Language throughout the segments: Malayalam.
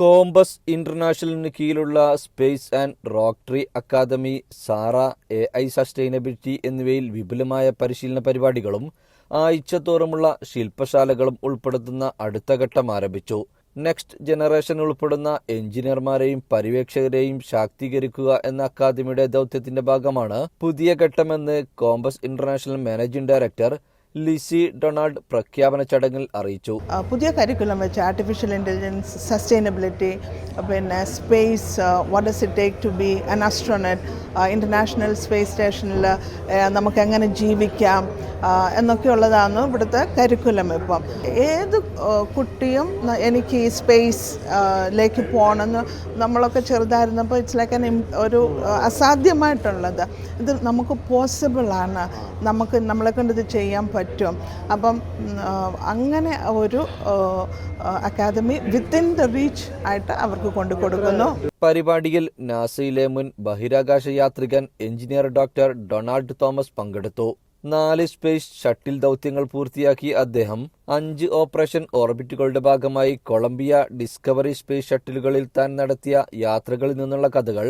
കോമ്പസ് ഇന്റർനാഷണലിന് കീഴിലുള്ള സ്പേസ് ആൻഡ് റോക്ടറി അക്കാദമി സാറ എ ഐ സസ്റ്റൈനബിലിറ്റി എന്നിവയിൽ വിപുലമായ പരിശീലന പരിപാടികളും ആഴ്ചത്തോറുമുള്ള ശില്പശാലകളും ഉൾപ്പെടുത്തുന്ന അടുത്ത ഘട്ടം ആരംഭിച്ചു. നെക്സ്റ്റ് ജനറേഷൻ ഉൾപ്പെടുന്ന എഞ്ചിനീയർമാരെയും പര്യവേക്ഷകരെയും ശാക്തീകരിക്കുക എന്ന അക്കാദമിയുടെ ദൗത്യത്തിന്റെ ഭാഗമാണ് പുതിയ ഘട്ടമെന്ന് Compass international managing director Lizzie Donald പ്രഖ്യാപന ചടങ്ങിൽ അറിയിച്ചു. പുതിയ കരിക്കുലം വെച്ച് ആർട്ടിഫിഷ്യൽ ഇന്റലിജൻസ് സസ്റ്റൈനബിലിറ്റി പിന്നെ space what does it take to be an astronaut international space സ്റ്റേഷനിൽ നമുക്ക് എങ്ങനെ ജീവിക്കാം? എന്നൊക്കെയുള്ളതാണ് ഇവിടുത്തെ കരിക്കുലം ഇപ്പം. ഏത് കുട്ടിയും എനിക്ക് ഈ സ്പേസ് ലേക്ക് പോകണമെന്ന് നമ്മളൊക്കെ ചെറുതായിരുന്നപ്പോൾ ഇറ്റ്സ് ലൈക്ക് അൻ ഒരു അസാധ്യമായിട്ടുള്ളത്. ഇത് നമുക്ക് പോസിബിളാണ് നമുക്ക് നമ്മളെ കൊണ്ട് ഇത് ചെയ്യാൻ പറ്റും അപ്പം അങ്ങനെ ഒരു അക്കാദമി വിത്തിൻ ദ റീച്ച് ആയിട്ട് അവർക്ക് കൊണ്ടു കൊടുക്കുന്നു. പരിപാടിയിൽ നാസയിലെ മുൻ ബഹിരാകാശ യാത്രികൻ എഞ്ചിനീയർ ഡോക്ടർ ഡൊണാൾഡ് തോമസ് പങ്കെടുത്തു. നാല് സ്പേസ് ഷട്ടിൽ ദൗത്യങ്ങൾ പൂർത്തിയാക്കി അദ്ദേഹം അഞ്ച് ഓപ്പറേഷൻ ഓർബിറ്റുകളുടെ ഭാഗമായി കൊളംബിയ ഡിസ്കവറി സ്പേസ് ഷട്ടിലുകളിൽ താൻ നടത്തിയ യാത്രകളിൽ നിന്നുള്ള കഥകൾ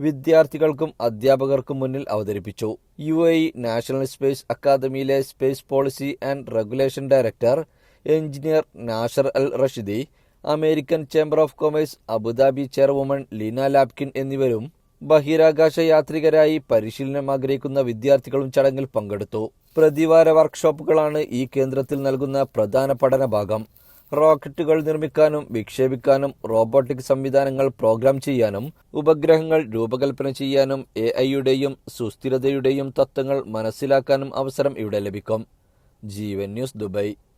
വിദ്യാർത്ഥികൾക്കും അധ്യാപകർക്കും മുന്നിൽ അവതരിപ്പിച്ചു. U A national space അക്കാദമിയിലെ space policy and regulation director engineer Nasser Al Rashidi American chamber of commerce Abu Dhabi chairwoman Leena Lapkin എന്നിവരും ബഹിരാകാശ യാത്രികരായി പരിശീലനം ആഗ്രഹിക്കുന്ന വിദ്യാർത്ഥികളും ചടങ്ങിൽ പങ്കെടുത്തു. പ്രതിവാര വർക്ക്ഷോപ്പുകളാണ് ഈ കേന്ദ്രത്തിൽ നൽകുന്ന പ്രധാന പഠന ഭാഗം റോക്കറ്റുകൾ നിർമ്മിക്കാനും വിക്ഷേപിക്കാനും റോബോട്ടിക് സംവിധാനങ്ങൾ പ്രോഗ്രാം ചെയ്യാനും ഉപഗ്രഹങ്ങൾ രൂപകൽപ്പന ചെയ്യാനും എ ഐയുടെയും സുസ്ഥിരതയുടെയും തത്വങ്ങൾ മനസ്സിലാക്കാനും അവസരം ഇവിടെ ലഭിക്കും. ജീവൻ ന്യൂസ് ദുബൈ